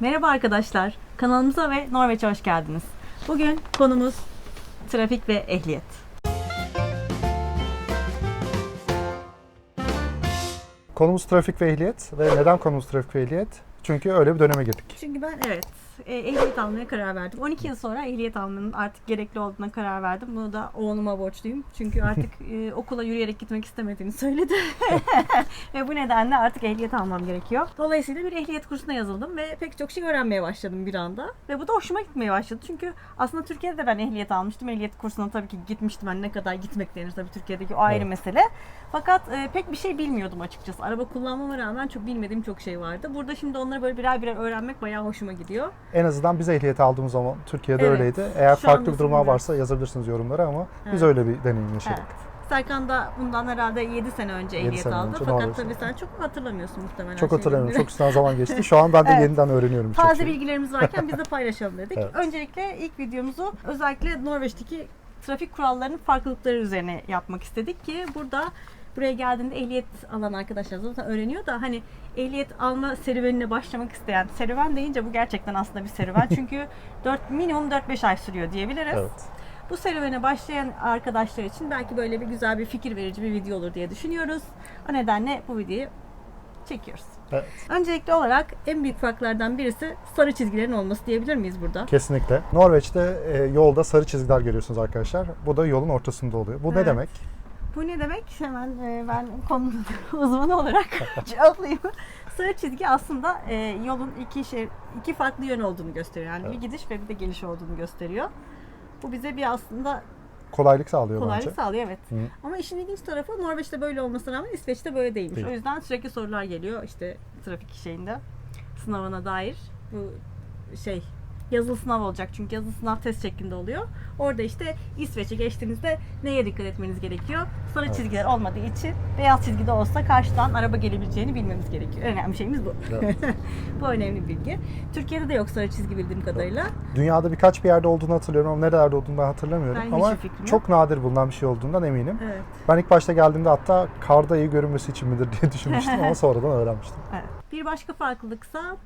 Merhaba arkadaşlar, kanalımıza ve Norveç'e hoş geldiniz. Bugün konumuz trafik ve ehliyet. Konumuz trafik ve ehliyet ve neden konumuz trafik ve ehliyet? Çünkü öyle bir döneme girdik. Çünkü ben evet e, ehliyet almaya karar verdim. 12 yıl sonra ehliyet almanın artık gerekli olduğuna karar verdim. Bunu da oğluma borçluyum. Çünkü artık e, okula yürüyerek gitmek istemediğini söyledi. ve bu nedenle artık ehliyet almam gerekiyor. Dolayısıyla bir ehliyet kursuna yazıldım ve pek çok şey öğrenmeye başladım bir anda. Ve bu da hoşuma gitmeye başladı. Çünkü aslında Türkiye'de de ben ehliyet almıştım. Ehliyet kursuna tabii ki gitmiştim. Hani ne kadar gitmek denir tabii Türkiye'deki o ayrı Evet. mesele. Fakat e, pek bir şey bilmiyordum açıkçası. Araba kullanmama rağmen çok bilmediğim çok şey vardı. Burada şimdi onları böyle birer birer öğrenmek bayağı hoşuma gidiyor. En azından biz ehliyet aldığımız zaman Türkiye'de Evet. öyleydi. Eğer Şu farklı durumlar varsa yazabilirsiniz yorumlara ama biz Evet. öyle bir deneyim yaşadık. Evet. Serkan da bundan herhalde 7 sene önce ehliyet sene aldı. önce, Fakat tabii sen çok hatırlamıyorsun muhtemelen. Çok hatırlamıyorum. Çok üstünden zaman geçti. Şu an ben de Evet. yeniden öğreniyorum. Taze şeyi. bilgilerimiz varken biz de paylaşalım dedik. Evet. Öncelikle ilk videomuzu özellikle Norveç'teki trafik kurallarının farklılıkları üzerine yapmak istedik ki burada buraya geldiğinde ehliyet alan arkadaşlar zaten öğreniyor da hani ehliyet alma serüvenine başlamak isteyen serüven deyince bu gerçekten aslında bir serüven çünkü 4 minimum 4-5 ay sürüyor diyebiliriz. Evet. Bu serüvene başlayan arkadaşlar için belki böyle bir güzel bir fikir verici bir video olur diye düşünüyoruz. O nedenle bu videoyu çekiyoruz. Evet. Öncelikli olarak en büyük farklardan birisi sarı çizgilerin olması diyebilir miyiz burada? Kesinlikle. Norveç'te e, yolda sarı çizgiler görüyorsunuz arkadaşlar. Bu da yolun ortasında oluyor. Bu ne Evet. demek? Bu ne demek? Hemen e, ben konunun uzmanı olarak cevaplayayım. Sarı çizgi aslında e, yolun iki şey, iki farklı yön olduğunu gösteriyor. Yani Evet. bir gidiş ve bir de geliş olduğunu gösteriyor. Bu bize bir aslında Kolaylık sağlıyor kolaylık bence. sağlıyor evet. Hı. Ama işin ilginç tarafı Norveç'te böyle olmasına rağmen İsveç'te böyle değilmiş. Değil. O yüzden sürekli sorular geliyor işte trafik şeyinde sınavına dair. Bu şey yazılı sınav olacak çünkü yazılı sınav test şeklinde oluyor. Orada işte İsveç'e geçtiğinizde neye dikkat etmeniz gerekiyor? Sarı Evet. çizgiler olmadığı için beyaz çizgide olsa karşıdan araba gelebileceğini bilmemiz gerekiyor. Önemli şeyimiz bu. Evet. bu önemli bilgi. Türkiye'de de yok sarı çizgi bildiğim kadarıyla. Dünyada birkaç bir yerde olduğunu hatırlıyorum ama nerelerde olduğunu ben hatırlamıyorum. Ben ama çok nadir bulunan bir şey olduğundan eminim. Evet. Ben ilk başta geldiğimde hatta karda iyi görünmesi için midir diye düşünmüştüm ama sonradan öğrenmiştim. Evet. Bir başka farklılıksa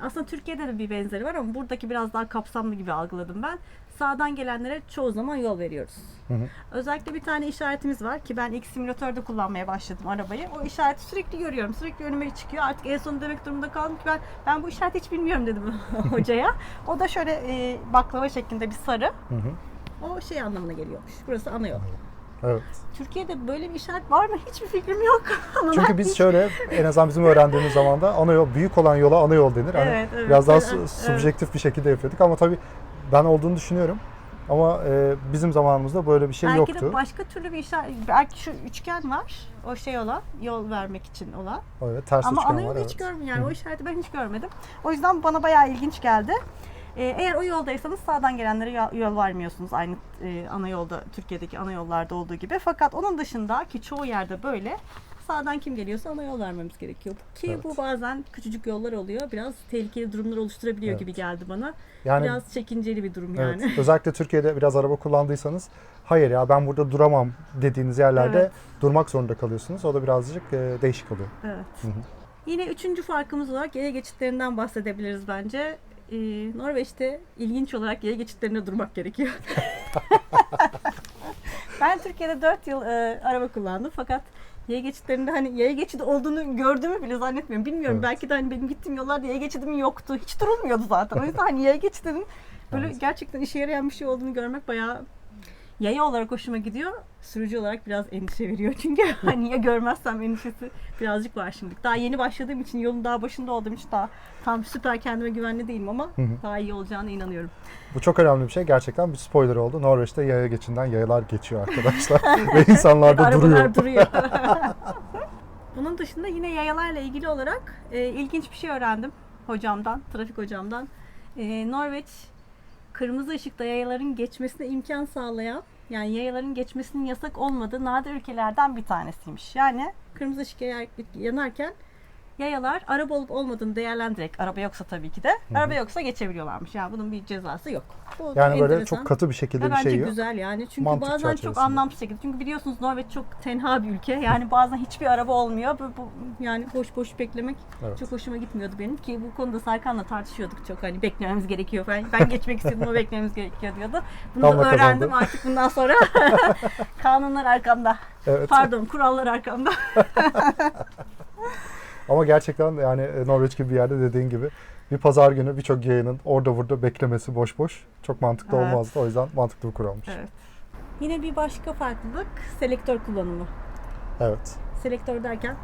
aslında Türkiye'de de bir benzeri var ama buradaki biraz daha kapsamlı gibi algıladım ben. Sağdan gelenlere çoğu zaman yol veriyoruz. Hı hı. Özellikle bir tane işaretimiz var ki ben ilk simülatörde kullanmaya başladım arabayı. O işareti sürekli görüyorum. Sürekli önüme çıkıyor. Artık en son demek durumunda kaldım ki ben ben bu işareti hiç bilmiyorum dedim hocaya. O da şöyle e, baklava şeklinde bir sarı. Hı hı. O şey anlamına geliyormuş. Burası ana yol. Evet. Türkiye'de böyle bir işaret var mı? Hiçbir fikrim yok. Ama Çünkü biz şöyle en azından bizim öğrendiğimiz zaman da ana yol büyük olan yola ana yol denir. Hani Evet, evet. biraz daha Evet, su- evet. subjektif bir şekilde yapıyorduk ama tabii ben olduğunu düşünüyorum. Ama e, bizim zamanımızda böyle bir şey belki yoktu. de başka türlü bir işaret, belki şu üçgen var, o şey olan, yol vermek için olan. Evet, ters Ama üçgen ana var. yolu Evet. hiç görmedim yani o işareti ben hiç görmedim. O yüzden bana bayağı ilginç geldi. Ee, eğer o yoldaysanız sağdan gelenlere yol, yol vermiyorsunuz aynı e, ana yolda, Türkiye'deki ana yollarda olduğu gibi. Fakat onun dışında ki çoğu yerde böyle sağdan kim geliyorsa ona yol vermemiz gerekiyor. Ki Evet. bu bazen küçücük yollar oluyor. Biraz tehlikeli durumlar oluşturabiliyor Evet. gibi geldi bana. Yani Biraz çekinceli bir durum evet, yani. özellikle Türkiye'de biraz araba kullandıysanız hayır ya ben burada duramam dediğiniz yerlerde Evet. durmak zorunda kalıyorsunuz. O da birazcık e, değişik oluyor. Evet. Hı hı. Yine üçüncü farkımız olarak yaya geçitlerinden bahsedebiliriz bence. Ee, Norveç'te ilginç olarak yaya geçitlerine durmak gerekiyor. ben Türkiye'de 4 yıl e, araba kullandım fakat yaya geçitlerinde hani yaya geçidi olduğunu gördüğümü bile zannetmiyorum. Bilmiyorum Evet. belki de hani benim gittiğim yollarda yaya geçidim yoktu. Hiç durulmuyordu zaten. O yüzden hani yaya geçidinin böyle Evet. gerçekten işe yarayan bir şey olduğunu görmek bayağı yaya olarak hoşuma gidiyor. Sürücü olarak biraz endişe veriyor. Çünkü hani ya görmezsem endişesi birazcık var şimdi. Daha yeni başladığım için yolun daha başında olduğum için daha tam süper kendime güvenli değilim ama Hı hı. daha iyi olacağına inanıyorum. Bu çok önemli bir şey. Gerçekten bir spoiler oldu. Norveç'te yaya geçinden yayalar geçiyor arkadaşlar. Ve insanlar da duruyor. duruyor. Bunun dışında yine yayalarla ilgili olarak e, ilginç bir şey öğrendim hocamdan, trafik hocamdan. E, Norveç kırmızı ışıkta yayaların geçmesine imkan sağlayan, yani yayaların geçmesinin yasak olmadığı nadir ülkelerden bir tanesiymiş. Yani kırmızı ışık yanarken yayalar araba olup olmadığını değerlendirerek araba yoksa tabii ki de araba yoksa geçebiliyorlarmış. Yani bunun bir cezası yok. Bu Yani böyle enteresan. çok katı bir şekilde Ya bir şey yok. güzel yani. Çünkü Mantık bazen çok çerçevesinde. anlamsız şekilde. Çünkü biliyorsunuz Norveç çok tenha bir ülke. Yani bazen hiçbir araba olmuyor. Bu, bu yani boş boş beklemek Evet. çok hoşuma gitmiyordu benim ki bu konuda Serkan'la tartışıyorduk çok hani beklememiz gerekiyor. Ben, ben geçmek istiyordum ama beklememiz gerekiyor diyordu. Bunu da öğrendim kazandı. artık bundan sonra. Kanunlar arkamda. Evet. Pardon kurallar arkamda. Ama gerçekten yani e, Norveç gibi bir yerde dediğin gibi bir pazar günü birçok yayının orada burada beklemesi boş boş çok mantıklı Evet. olmazdı. O yüzden mantıklı bir kuralmış. Evet. Yine bir başka farklılık selektör kullanımı. Evet. Selektör derken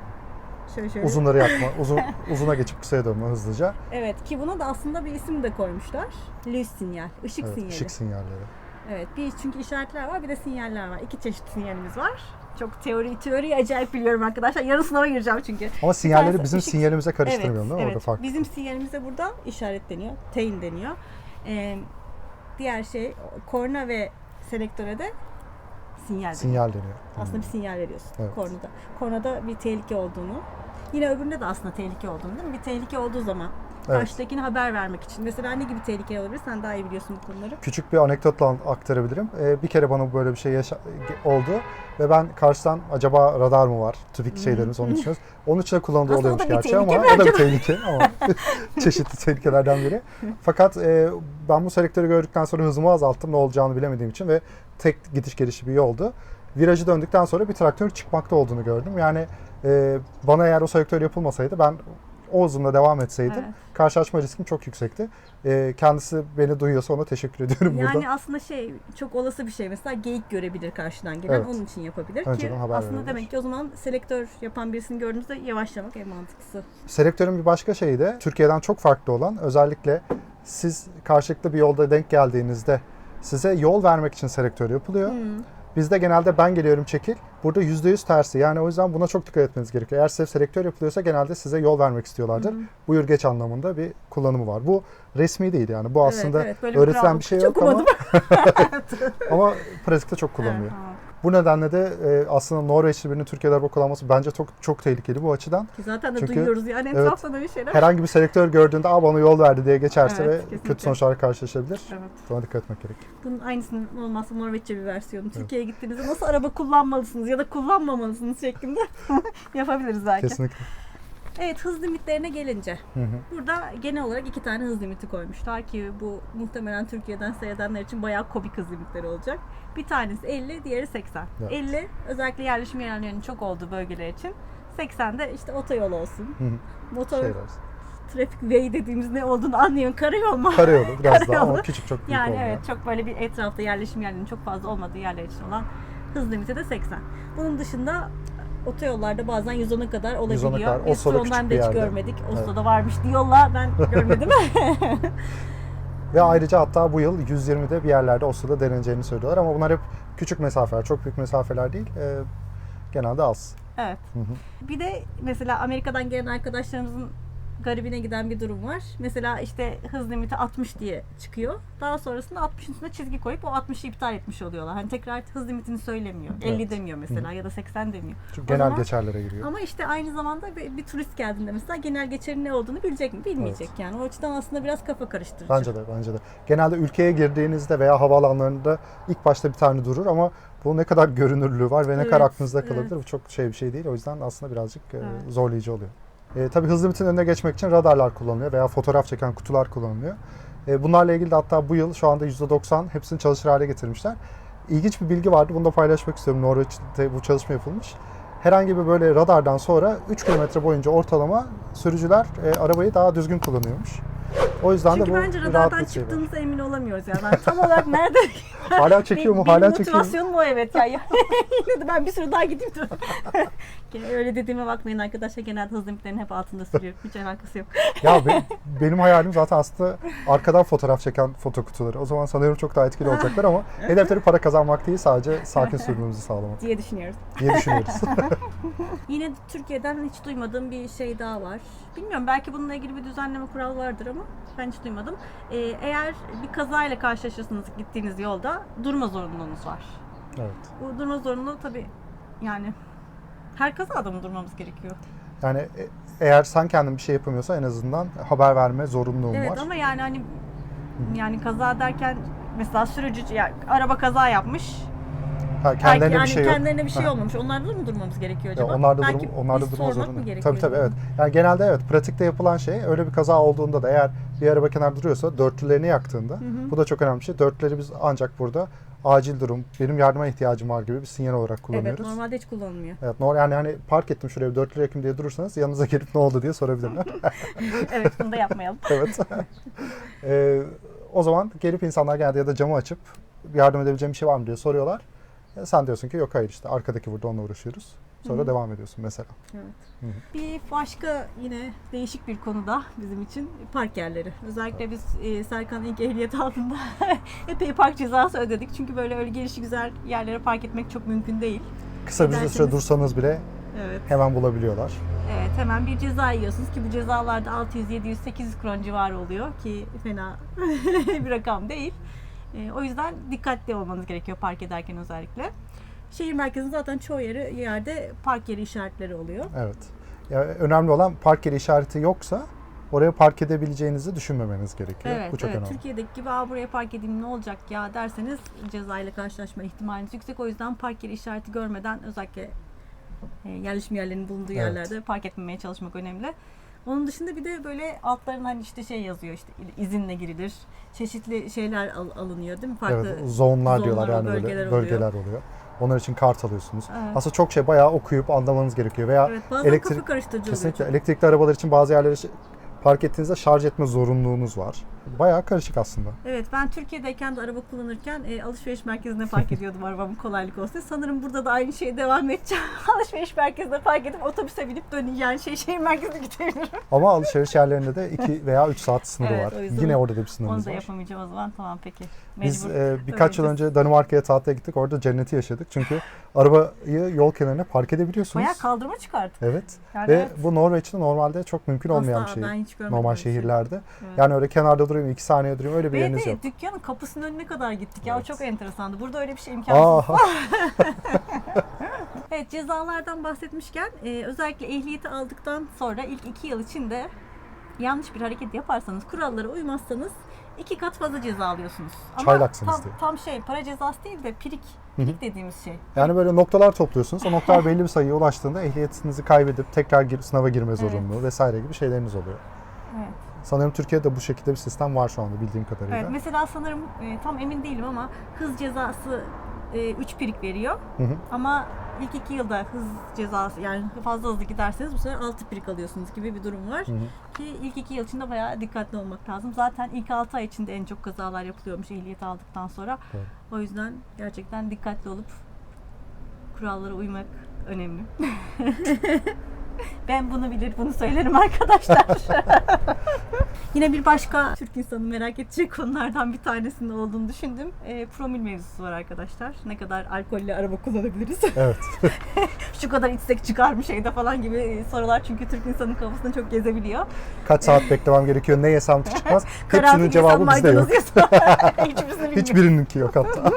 şöyle şöyle. Uzunları yakma, uzun uzuna geçip kısaya dönme hızlıca. Evet ki buna da aslında bir isim de koymuşlar. Luz sinyal, ışık Evet, sinyali. ışık sinyalleri. Evet, bir çünkü işaretler var, bir de sinyaller var. İki çeşit sinyalimiz var. Çok teori teori acayip biliyorum arkadaşlar. Yarın sınava gireceğim çünkü. Ama sinyalleri bizim ışık- sinyalimize Evet, karıştırmayalım değil mi? evet. Orada fark. Bizim sinyalimize burada işaretleniyor. Tein deniyor. Ee, diğer şey korna ve selektöre de sinyal deniyor. Sinyal deniyor. Aslında bir sinyal veriyorsun Evet. kornada. Kornada bir tehlike olduğunu. Yine öbüründe de aslında tehlike olduğunu değil mi? Bir tehlike olduğu zaman Evet. karşıdakine haber vermek için. Mesela ne gibi tehlike olabilir? Sen daha iyi biliyorsun bu konuları. Küçük bir anekdotla aktarabilirim. Ee, bir kere bana böyle bir şey yaşa- oldu ve ben karşıdan acaba radar mı var? Trafik şeylerimiz onun için. Onun için de Aslında o oluyormuş bir gerçi ama tehlike o da bir tehlike ama çeşitli tehlikelerden biri. Fakat e, ben bu selektörü gördükten sonra hızımı azalttım ne olacağını bilemediğim için ve tek gidiş gelişi bir yoldu. Virajı döndükten sonra bir traktör çıkmakta olduğunu gördüm. Yani e, bana eğer o selektör yapılmasaydı ben o hızımla devam etseydim Evet. karşılaşma riskim çok yüksekti. E, kendisi beni duyuyorsa ona teşekkür ediyorum Yani burada. aslında şey çok olası bir şey. Mesela geyik görebilir karşıdan gelen. Evet. Onun için yapabilir Önceden ki haber aslında verebilir. demek ki o zaman selektör yapan birisini gördüğünüzde yavaşlamak en mantıklısı. Selektörün bir başka şeyi de Türkiye'den çok farklı olan özellikle siz karşılıklı bir yolda denk geldiğinizde size yol vermek için selektör yapılıyor. Hmm. Bizde genelde ben geliyorum çekil. Burada %100 tersi. Yani o yüzden buna çok dikkat etmeniz gerekiyor. Eğer size selektör yapılıyorsa genelde size yol vermek istiyorlardır. Buyur geç anlamında bir kullanımı var. Bu resmi değil yani. Bu Evet, aslında evet, böyle öğretilen bir şey çok yok ama, ama pratikte çok kullanılıyor. Evet, tamam. Bu nedenle de e, aslında Norveçli birinin Türkiye'de araba kullanması bence çok çok tehlikeli bu açıdan. Ki zaten de Çünkü- duyuyoruz yani evet. etrafta da bir şeyler. herhangi bir selektör gördüğünde Aa, bana yol verdi diye geçerse Evet, ve kesinlikle. kötü sonuçlarla karşılaşabilir. Evet. Buna dikkat etmek gerek. Bunun aynısının olmazsa Norveççe bir versiyonu. Türkiye'ye gittiğinizde nasıl araba kullanmalısınız ya da kullanmamalısınız şeklinde yapabiliriz belki. Kesinlikle. Evet hız limitlerine gelince. Hı hı. Burada genel olarak iki tane hız limiti koymuşlar ki bu muhtemelen Türkiye'den seyredenler için bayağı komik hız limitleri olacak. Bir tanesi 50, diğeri 80. Evet. 50 özellikle yerleşim yerlerinin çok olduğu bölgeler için. 80 de işte otoyol olsun. Hı hı. Motor Şeyler. trafik way dediğimiz ne olduğunu anlayın. Karayol mu? Karayolu biraz daha Karayolu. ama küçük çok büyük Yani olmuyor. evet çok böyle bir etrafta yerleşim yerlerinin çok fazla olmadığı yerler için olan hız limiti de 80. Bunun dışında otoyollarda bazen 110'a kadar olabiliyor. kadar. Biz Oslo'da Tron'dan küçük bir hiç yerde. görmedik. Evet. Oslo'da varmış diyorlar. Ben görmedim. Ve ayrıca hatta bu yıl 120'de bir yerlerde Oslo'da deneneceğini söylüyorlar ama bunlar hep küçük mesafeler, çok büyük mesafeler değil. Ee, genelde az. evet. Hı hı. Bir de mesela Amerika'dan gelen arkadaşlarımızın garibine giden bir durum var. Mesela işte hız limiti 60 diye çıkıyor. Daha sonrasında 60'ın üstüne çizgi koyup o 60'ı iptal etmiş oluyorlar. Hani tekrar hız limitini söylemiyor. 50 Evet. demiyor mesela ya da 80 demiyor. Çünkü genel zaman- geçerlere giriyor. Ama işte aynı zamanda bir, bir turist geldiğinde mesela genel geçerin ne olduğunu bilecek mi? Bilmeyecek yani. O açıdan aslında biraz kafa karıştırıcı. Bence de, bence de. Genelde ülkeye girdiğinizde veya havaalanlarında ilk başta bir tane durur ama bu ne kadar görünürlüğü var ve ne kadar Evet, aklınızda evet. kalabilir bu çok şey bir şey değil. O yüzden aslında birazcık e, Evet. zorlayıcı oluyor. E, tabii hız limitinin önüne geçmek için radarlar kullanılıyor veya fotoğraf çeken kutular kullanılıyor. E, bunlarla ilgili de hatta bu yıl şu anda %90 hepsini çalışır hale getirmişler. İlginç bir bilgi vardı. Bunu da paylaşmak istiyorum. Norveç'te bu çalışma yapılmış. Herhangi bir böyle radardan sonra 3 kilometre boyunca ortalama sürücüler e, arabayı daha düzgün kullanıyormuş. O yüzden Çünkü de bu bence radardan çıktığımıza emin olamıyoruz yani. Ben tam olarak nerede? Hala çekiyor mu? Benim Hala çekiyor mu? motivasyonum o evet ya. Yine de ben bir süre daha gideyim de. Öyle dediğime bakmayın arkadaşlar. Genelde hız limitlerinin hep altında sürüyor. Hiç alakası yok. Ya be- benim hayalim zaten aslında arkadan fotoğraf çeken foto kutuları. O zaman sanıyorum çok daha etkili olacaklar ama hedefleri para kazanmak değil sadece sakin sürmemizi sağlamak diye düşünüyoruz. diye düşünüyoruz. Yine Türkiye'den hiç duymadığım bir şey daha var. Bilmiyorum belki bununla ilgili bir düzenleme kural vardır ama ben hiç duymadım. Ee, eğer bir kazayla karşılaşırsanız gittiğiniz yolda durma zorunluluğunuz var. evet. Bu durma zorunluluğu tabii yani her kazada mı durmamız gerekiyor? Yani e- eğer sen kendin bir şey yapamıyorsan en azından haber verme zorunluluğun Evet var. ama yani hani yani kaza derken mesela sürücü yani araba kaza yapmış. Ha, kendilerine yani bir şey yok. kendilerine bir şey Ha. olmamış. Onlarda da mı durmamız gerekiyor Ya acaba? onlar da Belki durum, onlar da biz durma sormak zorunda. mı gerekiyor? Tabii tabii evet. Yani genelde evet pratikte yapılan şey öyle bir kaza olduğunda da eğer bir araba kenarda duruyorsa dörtlülerini yaktığında bu da çok önemli bir şey. Dörtlüleri biz ancak burada acil durum, benim yardıma ihtiyacım var gibi bir sinyal olarak Evet kullanıyoruz. normalde hiç kullanılmıyor. Evet, normal yani hani park ettim şuraya bir dörtlü yakayım diye durursanız yanınıza gelip ne oldu diye sorabilirler. evet bunu da yapmayalım. evet. Ee, o zaman gelip insanlar geldi ya da camı açıp yardım edebileceğim bir şey var mı diye soruyorlar. Ya sen diyorsun ki yok hayır işte arkadaki burada onunla uğraşıyoruz. Sonra Hı hı. devam ediyorsun mesela. Evet. Hı hı. Bir başka yine değişik bir konu da bizim için park yerleri. Özellikle biz e, Serkan ilk ehliyet aldığında epey park cezası ödedik. Çünkü böyle öyle gelişi güzel yerlere park etmek çok mümkün değil. Kısa bir süre dursanız bile Evet. hemen bulabiliyorlar. Evet hemen bir ceza yiyorsunuz ki bu cezalarda 600, 700, 800 kron civarı oluyor ki fena bir rakam değil. E, o yüzden dikkatli olmanız gerekiyor park ederken özellikle. Şehir merkezinde zaten çoğu yeri, yerde park yeri işaretleri oluyor. Evet. Ya, önemli olan park yeri işareti yoksa oraya park edebileceğinizi düşünmemeniz gerekiyor. Evet, Bu çok evet. önemli. Türkiye'deki gibi Aa, buraya park edeyim ne olacak ya derseniz cezayla karşılaşma ihtimaliniz yüksek. O yüzden park yeri işareti görmeden özellikle e, yerleşim yerlerinin bulunduğu Evet. yerlerde park etmemeye çalışmak önemli. Onun dışında bir de böyle altlarına hani işte şey yazıyor işte izinle girilir. Çeşitli şeyler al- alınıyor değil mi? Farklı Evet, zonlar diyorlar yani bölgeler böyle oluyor. bölgeler oluyor. Onlar için kart alıyorsunuz. Evet. Aslında çok şey bayağı okuyup anlamanız gerekiyor veya Evet, elektrik kesinlikle oluyor. elektrikli arabalar için bazı yerleri şi- park ettiğinizde şarj etme zorunluluğunuz var. Bayağı karışık aslında. Evet ben Türkiye'deyken de araba kullanırken e, alışveriş merkezine park ediyordum arabamın kolaylık olsun. Sanırım burada da aynı şeye devam edeceğim. alışveriş merkezine park edip otobüse binip dönün yani şey şehir merkezine gidebilirim. Ama alışveriş yerlerinde de 2 veya 3 saat sınırı Evet, var. Yine orada da bir Onu sınırımız da var. yapamayacağım o zaman. Tamam peki. Biz Mecbur. e, birkaç yıl önce Danimarka'ya tatile gittik. Orada cenneti yaşadık. Çünkü arabayı yol kenarına park edebiliyorsunuz. Bayağı kaldırma çıkarttık. Evet. Yani Ve evet. bu Norveç'te normalde çok mümkün olmayan Asla bir şey. Normal şey. şehirlerde. Evet. Yani öyle kenarda durayım, 2 saniye durayım öyle bir Ve yeriniz de yok. dükkanın kapısının önüne kadar gittik ya. Evet. O çok enteresandı. Burada öyle bir şey imkansız. Aa, Evet cezalardan bahsetmişken e, özellikle ehliyeti aldıktan sonra ilk iki yıl içinde yanlış bir hareket yaparsanız, kurallara uymazsanız iki kat fazla ceza alıyorsunuz. Ama Çaylaksınız tam, diye. tam şey para cezası değil de pirik, pirik dediğimiz şey. yani böyle noktalar topluyorsunuz. O noktalar belli bir sayıya ulaştığında ehliyetinizi kaybedip tekrar gir, sınava girme zorunluluğu vesaire gibi şeyleriniz oluyor. Evet. Sanırım Türkiye'de bu şekilde bir sistem var şu anda bildiğim kadarıyla. Evet mesela sanırım e, tam emin değilim ama hız cezası 3 pirik veriyor. Hı hı. Ama ilk iki yılda hız cezası yani fazla hızlı giderseniz bu sefer 6 pirik alıyorsunuz gibi bir durum var. Hı hı. Ki ilk iki yıl içinde bayağı dikkatli olmak lazım. Zaten ilk 6 ay içinde en çok kazalar yapılıyormuş ehliyet aldıktan sonra. Evet. O yüzden gerçekten dikkatli olup kurallara uymak önemli. ben bunu bilir, bunu söylerim arkadaşlar. Yine bir başka Türk insanı merak edecek konulardan bir tanesinde olduğunu düşündüm. E, promil mevzusu var arkadaşlar. Ne kadar alkolle araba kullanabiliriz? Evet. Şu kadar içsek çıkar mı şeyde falan gibi sorular çünkü Türk insanın kafasında çok gezebiliyor. Kaç saat beklemem gerekiyor, ne yesem çıkmaz. Hepsinin cevabı bizde yok. Hiçbirisini. Hiçbirininki yok hatta.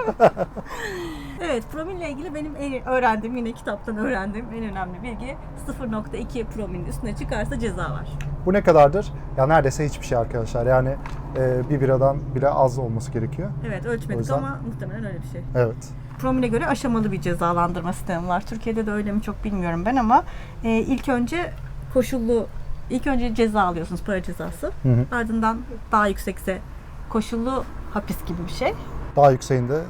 Evet, promille ilgili benim en öğrendiğim, yine kitaptan öğrendiğim en önemli bilgi 0.2 promilin üstüne çıkarsa ceza var. Bu ne kadardır? Ya neredeyse hiçbir şey arkadaşlar. Yani e, bir biradan bile az olması gerekiyor. Evet, O ölçmedik yüzden- ama muhtemelen öyle bir şey. Evet. Promile göre aşamalı bir cezalandırma sistemi var. Türkiye'de de öyle mi çok bilmiyorum ben ama e, ilk önce koşullu, ilk önce ceza alıyorsunuz, para cezası. Hı hı. Ardından daha yüksekse koşullu hapis gibi bir şey. Daha yükseğinde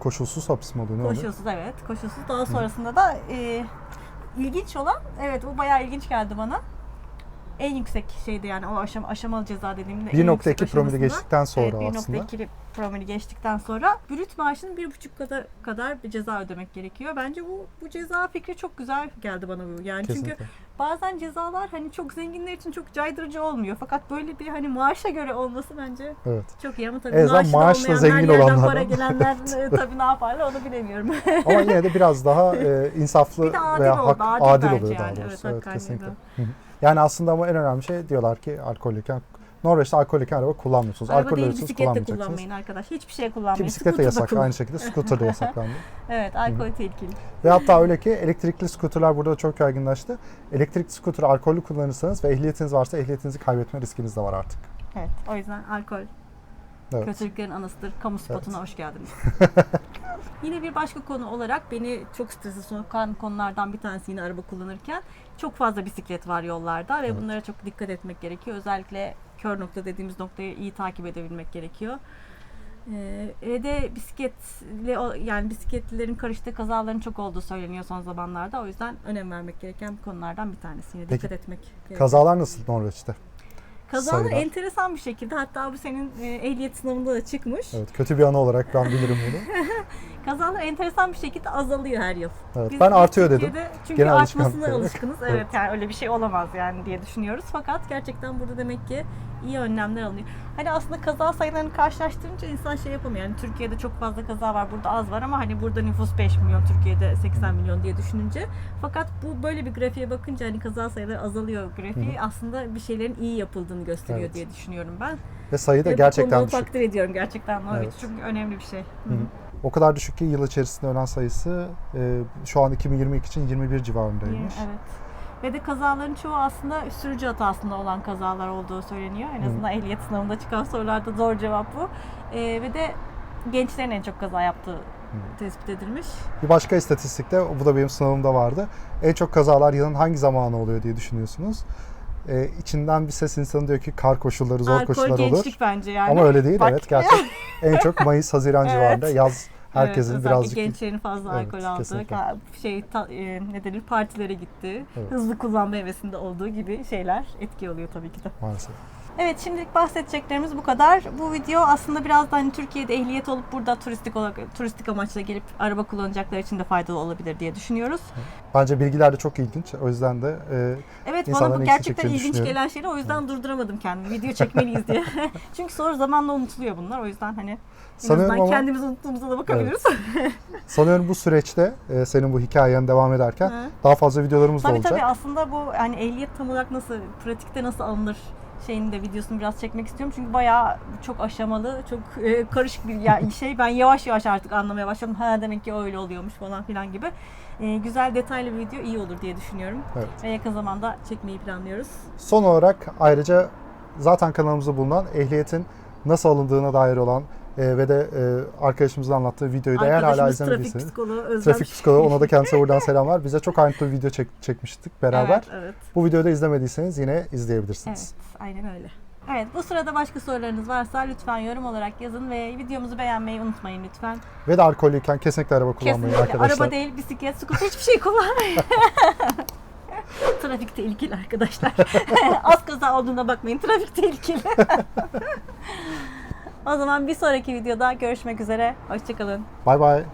koşulsuz hapis mi oluyor? Ne oluyor? Koşulsuz evet, koşulsuz. Daha sonrasında da e, ilginç olan, evet o bayağı ilginç geldi bana. En yüksek şeydi yani o aşama, aşamalı ceza dediğimde en 1.2 yüksek promili aşamasında. geçtikten sonra evet, aslında. 1.2 promili geçtikten sonra brüt maaşının bir buçuk kadar, kadar bir ceza ödemek gerekiyor. Bence bu bu ceza fikri çok güzel geldi bana bu. Yani çünkü Kesinlikle. bazen cezalar hani çok zenginler için çok caydırıcı olmuyor. Fakat böyle bir hani maaşa göre olması bence Evet. çok iyi ama tabii da maaşla olmayanlar, zengin yerden olanlardan. para gelenler e, tabii ne yaparlar onu bilemiyorum. Ama yine de biraz daha e, insaflı Bir adil veya oldu, hak, adil adil oluyor daha yani. doğrusu. Evet, Evet, kesinlikle. de. Hı hı. Yani aslında ama en önemli şey diyorlar ki alkollüyken Norveç'te alkollüyken araba kullanmıyorsunuz. Araba Alkol değil bisiklet de kullanmayın arkadaş. Hiçbir şey Ki kullanmayın. bisiklet de Scooter yasak. Aynı şekilde scooter da yasaklandı. Evet alkol tehlikeli. Ve hatta öyle ki elektrikli skuterler burada çok yaygınlaştı. Elektrikli skuter alkollü kullanırsanız ve ehliyetiniz varsa ehliyetinizi kaybetme riskiniz de var artık. Evet o yüzden alkol Evet. kötülüklerin anasıdır. Kamu spotuna hoş geldiniz. yine bir başka konu olarak beni çok strese sokan konulardan bir tanesi yine araba kullanırken çok fazla bisiklet var yollarda ve Evet. bunlara çok dikkat etmek gerekiyor. Özellikle kör nokta dediğimiz noktayı iyi takip edebilmek gerekiyor. Ee, ve de bisikletle o- yani bisikletlilerin karıştığı kazaların çok olduğu söyleniyor son zamanlarda. O yüzden önem vermek gereken konulardan bir tanesi. Yine Peki, dikkat etmek gerekiyor. Kazalar nasıl Norveç'te? Kazalar sayılar? enteresan bir şekilde hatta bu senin e, ehliyet sınavında da çıkmış. Evet, kötü bir anı olarak ben bilirim bunu. Kazalar enteresan bir şekilde azalıyor her yıl. Evet, Biz ben artıyor dedim. Çünkü Genel artmasına alışkınız. Evet, Evet. yani öyle bir şey olamaz yani diye düşünüyoruz. Fakat gerçekten burada demek ki iyi önlemler alınıyor. Hani aslında kaza sayılarını karşılaştırınca insan şey yapamıyor. Yani Türkiye'de çok fazla kaza var, burada az var ama hani burada nüfus 5 milyon, Türkiye'de 80 milyon diye düşününce. Fakat bu böyle bir grafiğe bakınca hani kaza sayıları azalıyor grafiği aslında bir şeylerin iyi yapıldığını gösteriyor Evet. diye düşünüyorum ben. Ve sayı da Ve gerçekten düşük. takdir ediyorum gerçekten. Evet. Çünkü önemli bir şey. Hı Hı hı. O kadar düşük ki yıl içerisinde ölen sayısı e, şu an 2022 için 21 civarındaymış. Evet. Ve de kazaların çoğu aslında sürücü hatasında olan kazalar olduğu söyleniyor. En azından ehliyet sınavında çıkan sorularda zor cevap bu. Ee, ve de gençlerin en çok kaza yaptığı tespit edilmiş. Bir başka istatistikte, bu da benim sınavımda vardı. En çok kazalar yılın hangi zamanı oluyor diye düşünüyorsunuz. E, içinden bir ses insanı diyor ki kar koşulları, zor Alkol koşullar olur. gençlik bence yani. Ama öyle değil Bak. evet gerçek. en çok Mayıs, Haziran Evet. civarında yaz herkesin evet, birazcık gençlerin fazla Evet, alkol aldığı, kesinlikle. şey ta- e, ne denir partilere gitti, Evet. hızlı kullanma hevesinde olduğu gibi şeyler etki oluyor tabii ki de. maalesef. Evet şimdilik bahsedeceklerimiz bu kadar. Bu video aslında biraz da hani Türkiye'de ehliyet olup burada turistik olarak turistik amaçla gelip araba kullanacaklar için de faydalı olabilir diye düşünüyoruz. Bence bilgiler de çok ilginç. O yüzden de e, Evet bana bu gerçekten ilginç gelen şeyler o yüzden durduramadım kendimi. Video çekmeliyiz diye. Çünkü sonra zamanla unutuluyor bunlar. O yüzden hani Sanıyorum ama- kendimiz unuttuğumuza da bakabiliriz. sanıyorum bu süreçte e, senin bu hikayen devam ederken Hı. daha fazla videolarımız da tabii olacak. tabii aslında bu hani ehliyet tam olarak nasıl, pratikte nasıl alınır şeyini de videosunu biraz çekmek istiyorum. Çünkü bayağı çok aşamalı, çok e, karışık bir ya- şey. Ben yavaş yavaş artık anlamaya başladım. Ha demek ki öyle oluyormuş falan filan gibi. E, güzel detaylı bir video iyi olur diye düşünüyorum. Evet. Ve yakın zamanda çekmeyi planlıyoruz. Son olarak ayrıca zaten kanalımızda bulunan ehliyetin nasıl alındığına dair olan e, ve de e, arkadaşımızın anlattığı videoyu da eğer hala Arkadaşımız trafik izlemediyseniz psikoloğu Özlem trafik psikoloğu ona da kendisine buradan selamlar. Bize çok ayrıntılı bir video çek- çekmiştik beraber. Evet, evet. Bu videoyu da izlemediyseniz yine izleyebilirsiniz. Evet, aynen öyle. Evet, bu sırada başka sorularınız varsa lütfen yorum olarak yazın ve videomuzu beğenmeyi unutmayın lütfen. Ve de alkollüyken kesinlikle araba kullanmayın Kesinlikle arkadaşlar. araba değil, bisiklet, scooter hiçbir şey kullanmayın. Trafik tehlikeli arkadaşlar. Az kaza olduğuna bakmayın, trafik tehlikeli. o zaman bir sonraki videoda görüşmek üzere. Hoşçakalın. Bay bay.